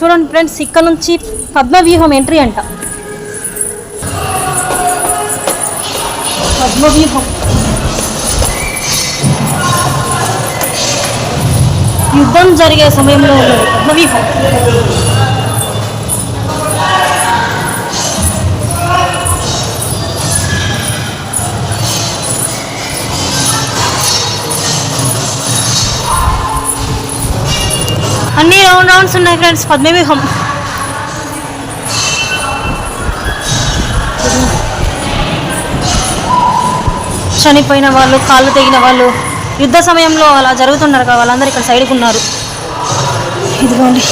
చూడండి ఫ్రెండ్స్ ఇక్కడ నుంచి పద్మవ్యూహం ఎంట్రీ అంట. పద్మవ్యూహం. యుద్ధం జరిగే సమయంలో ఉన్నది పద్మవ్యూహం. అన్ని రౌండ్ రౌండ్స్ ఉన్నాయి ఫ్రెండ్స్ పద్మవ్యూహం చనిపోయిన వాళ్ళు కాళ్ళు తెగిన వాళ్ళు యుద్ధ సమయంలో అలా జరుగుతున్నారు కదా వాళ్ళందరూ ఇక్కడ సైడ్కి ఉన్నారు. ఇదిగోండి.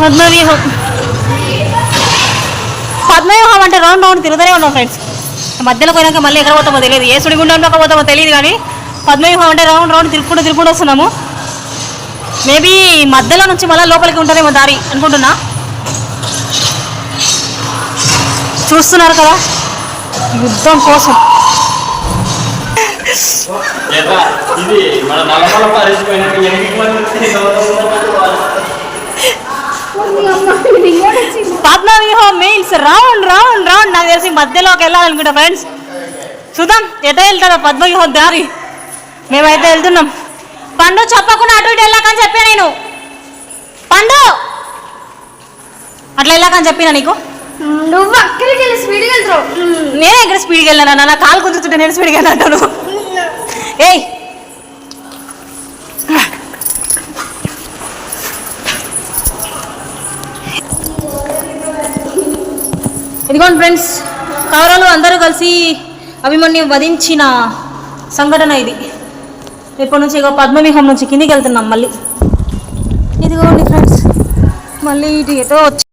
పద్మవ్యూహం. పద్మవ్యూహం అంటే రౌండ్ రౌండ్ తిరుగుతూనే ఉన్నాం ఫ్రెండ్స్ మధ్యలో పోయినాక మళ్ళీ ఎక్కడ పోతామో తెలియదు. ఏ సుడిగుండంలోకి పోతామో తెలియదు కానీ పద్మవ్యూహం అంటే రౌండ్ రౌండ్ తిరుపుడు తిరుపుడు వస్తున్నాము. మేబీ మధ్యలో నుంచి మళ్ళీ లోపలికి ఉంటుందేమో దారి అనుకుంటున్నా. చూస్తున్నారు కదా? యుద్ధం కోసం. ఇది మన నల్లమల పారేసిపోయినాక ఎనిమిది మంది పద్మవ్యూహం మీన్స్ రౌండ్ రౌండ్ రౌండ్ నాకు తెలిసి మధ్యలోకి వెళ్ళాలనుకుంటా ఫ్రెండ్స్ చూద్దాం ఎట వెళ్తారో పద్మవ్యూహం దారి. మేమైతే వెళ్తున్నాం. పండు చెప్పకుండా అటు ఇటు వెళ్ళాకని చెప్పా నేను. పండు! అట్లా వెళ్ళాకని చెప్పినా నీకు? నువ్వు అక్కడికి వెళ్ళి స్పీడ్గా వెళ్తావు నేనే ఇక్కడ స్పీడ్కి వెళ్ళాను నా కాలు కుదురుతుంటే నేను స్పీడ్కి వెళ్ళాను ఏయ్! ఇదిగోండి ఫ్రెండ్స్ కౌరవులు అందరూ కలిసి అభిమన్యు వధించిన సంఘటన ఇది. ఇప్పటి నుంచి ఇగో పద్మవ్యూహం నుంచి కిందికి వెళ్తున్నాం మళ్ళీ. ఇదిగోండి ఫ్రెండ్స్ మళ్ళీ ఇటు ఎటో వచ్చి